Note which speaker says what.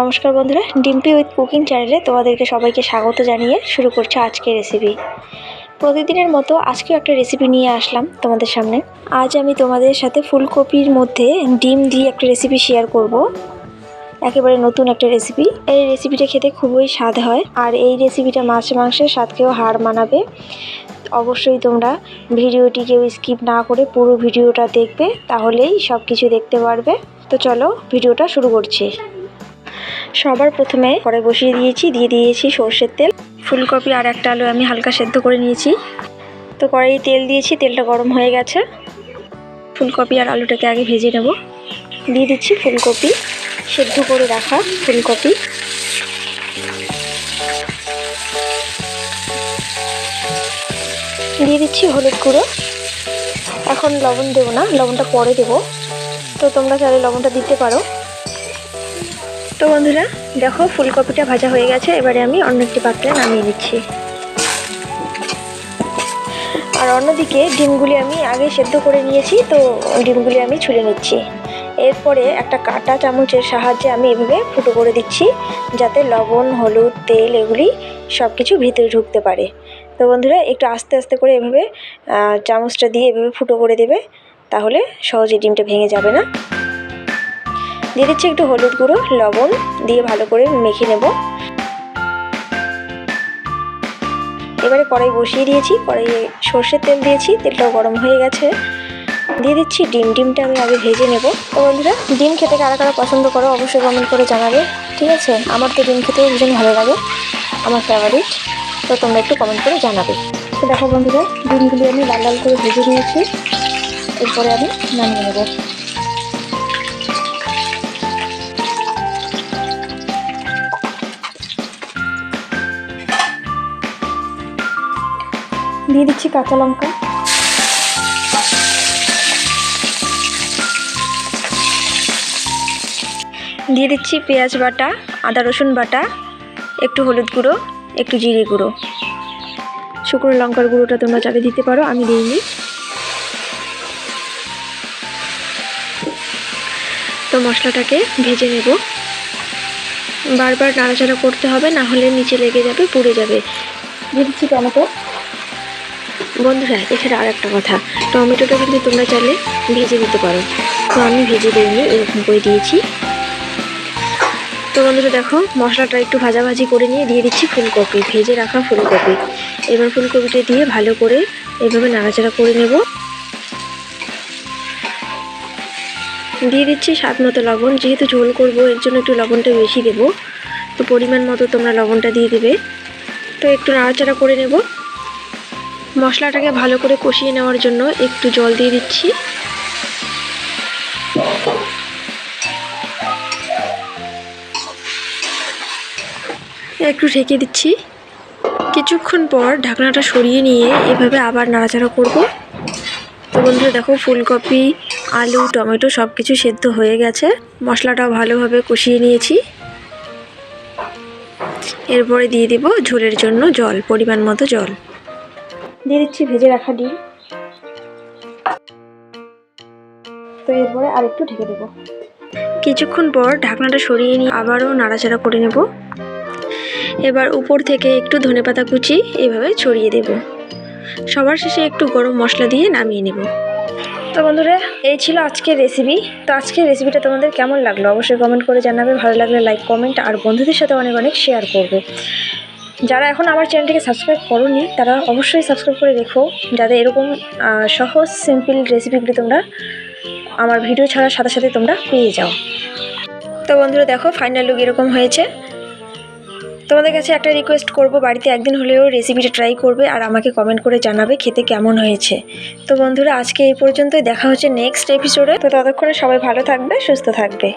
Speaker 1: নমস্কার বন্ধুরা, Dimpy with cooking চ্যানেলে তোমাদেরকে সবাইকে স্বাগত জানিয়ে শুরু করছে আজকের রেসিপি প্রতিদিনের মতো আজকেও একটা রেসিপি নিয়ে আসলাম তোমাদের সামনে। আজ আমি তোমাদের সাথে ফুলকপির মধ্যে ডিম দিয়ে একটা রেসিপি শেয়ার করব। একেবারে নতুন একটা রেসিপি এই রেসিপিটা খেতে খুবই স্বাদ হয় আর এই রেসিপিটা মাছ মাংসের স্বাদকেও হার মানাবে। অবশ্যই তোমরা ভিডিওটি কেউ স্কিপ না করে পুরো ভিডিওটা দেখবে, তাহলেই সব কিছু দেখতে পারবে। তো চলো ভিডিওটা শুরু করছি। সবার প্রথমে কড়াই বসিয়ে দিয়েছি, দিয়ে দিয়েছি সর্ষের তেল। ফুলকপি আর একটা আলু আমি হালকা সেদ্ধ করে নিয়েছি। তো কড়াই তেল দিয়েছি, তেলটা গরম হয়ে গেছে। ফুলকপি আর আলুটাকে আগে ভেজে নেব। দিয়ে দিচ্ছি ফুলকপি, সেদ্ধ করে রাখা ফুলকপি। দিয়ে দিচ্ছি হলুদ গুঁড়ো। এখন লবণ দেবো না, লবণটা পরে দেবো। তো তোমরা চাইলে লবণটা দিতে পারো। তো বন্ধুরা, দেখো ফুলকপিটা ভাজা হয়ে গেছে, এবারে আমি অন্য একটি পাত্রে নামিয়ে নিচ্ছি। আর অন্যদিকে ডিমগুলি আমি আগে সেদ্ধ করে নিয়েছি, তো ডিমগুলি আমি ছুলে নিচ্ছি। এরপরে একটা কাঁটা চামচের সাহায্যে আমি এভাবে ফুটো করে দিচ্ছি, যাতে লবণ, হলুদ, তেল এগুলি সব কিছু ভিতরে ঢুকতে পারে। তো বন্ধুরা, একটু আস্তে আস্তে করে এভাবে চামচটা দিয়ে এভাবে ফুটো করে দেবে, তাহলে সহজে ডিমটা ভেঙে যাবে না। দিয়ে দিচ্ছি একটু হলুদ গুঁড়ো, লবণ দিয়ে ভালো করে মেখে নেব। এবারে কড়াই বসিয়ে দিয়েছি, কড়াইয়ে সর্ষের তেল দিয়েছি, তেলটাও গরম হয়ে গেছে। দিয়ে দিচ্ছি ডিম, ডিমটা আমি আগে ভেজে নেব। তো বন্ধুরা, ডিম খেতে কারা কারা পছন্দ করো অবশ্যই কমেন্ট করে জানাবে, ঠিক আছে? আমার তো ডিম খেতেও ভীষণ ভালো লাগে, আমার ফেভারিট তো তোমরা একটু কমেন্ট করে জানাবে। তো দেখো বন্ধুরা, ডিমগুলি আমি লাল লাল করে ভেজে নিয়েছি। এরপরে আমি নামিয়ে নেব। দিয়ে দিচ্ছি কাঁচা লঙ্কা। দিয়ে দিচ্ছি পেঁয়াজ বাটা, আদা রসুন বাটা, একটু হলুদ গুঁড়ো, একটু জিরে গুঁড়ো। শুকনো লঙ্কার গুঁড়োটা তোমরা চালে দিতে পারো, আমি দিইনি তো মশলাটাকে ভেজে নেব। বারবার নাড়াচাড়া করতে হবে, না হলে নিচে লেগে যাবে, পুড়ে যাবে। দিয়ে দিচ্ছি টমেটো। বন্ধুরা, এছাড়া আর একটা কথা। টমেটোটা কিন্তু তোমরা চাইলে ভেজে দিতে পারো। তো আমি ভেজে দিইনি এরকম করে দিয়েছি। তো বন্ধুরা, দেখো, মশলাটা একটু ভাজাভাজি করে নিয়ে দিয়ে দিচ্ছি ফুলকপি। ভেজে রাখা ফুলকপি। এবার ফুলকপিটা দিয়ে ভালো করে এভাবে নাড়াচাড়া করে নেব। দিয়ে দিচ্ছি স্বাদ মতো লবণ। যেহেতু ঝোল করব, এর জন্য একটু লবণটা বেশি দেব। তো পরিমাণ মতো তোমরা লবণটা দিয়ে দেবে। তো একটু নাড়াচাড়া করে নেব। মশলাটাকে ভালো করে কষিয়ে নেওয়ার জন্য একটু জল দিয়ে দিচ্ছি। একটু ঢেকে দিচ্ছি। কিছুক্ষণ পর ঢাকনাটা সরিয়ে নিয়ে এভাবে আবার নাড়াচাড়া করব। তো বন্ধুরা দেখো, ফুলকপি, আলু, টমেটো সব কিছু সেদ্ধ হয়ে গেছে। মশলাটাও ভালোভাবে কষিয়ে নিয়েছি। এরপরে দিয়ে দিব ঝোলের জন্য জল, পরিমাণ মতো জল। দিয়ে দিচ্ছি ভেজে রাখা ডিম। তো এরপরে আর একটু ঢেকে দেবো। কিছুক্ষণ পর ঢাকনাটা সরিয়ে নিয়ে আবারও নাড়াচাড়া করে নেব। এবার উপর থেকে একটু ধনেপাতা কুচি এভাবে ছড়িয়ে দেব। সবার শেষে একটু গরম মশলা দিয়ে নামিয়ে নেব। তো বন্ধুরা, এই ছিল আজকের রেসিপি তো আজকের রেসিপিটা তোমাদের কেমন লাগল? অবশ্যই কমেন্ট করে জানাবে। ভালো লাগলে লাইক কমেন্ট আর বন্ধুদের সাথে অনেক অনেক শেয়ার করবে। যারা এখন আমার চ্যানেলটিকে সাবস্ক্রাইব করোনি, তারা অবশ্যই সাবস্ক্রাইব করে দেখো, যাতে এরকম সহজ সিম্পল রেসিপিগুলি তোমরা আমার ভিডিও ছাড়ার সাথে সাথে তোমরা পেয়ে যাও। তো বন্ধুরা দেখো ফাইনাল লুক এরকম হয়েছে। তোমাদের কাছে একটা রিকোয়েস্ট করব, বাড়িতে একদিন হলেও রেসিপিটা ট্রাই করবে আর আমাকে কমেন্ট করে জানাবে খেতে কেমন হয়েছে। তো বন্ধুরা আজকে এই পর্যন্তই, দেখা হচ্ছে নেক্সট এপিসোডে তো ততক্ষণে সবাই ভালো থাকবে, সুস্থ থাকবে।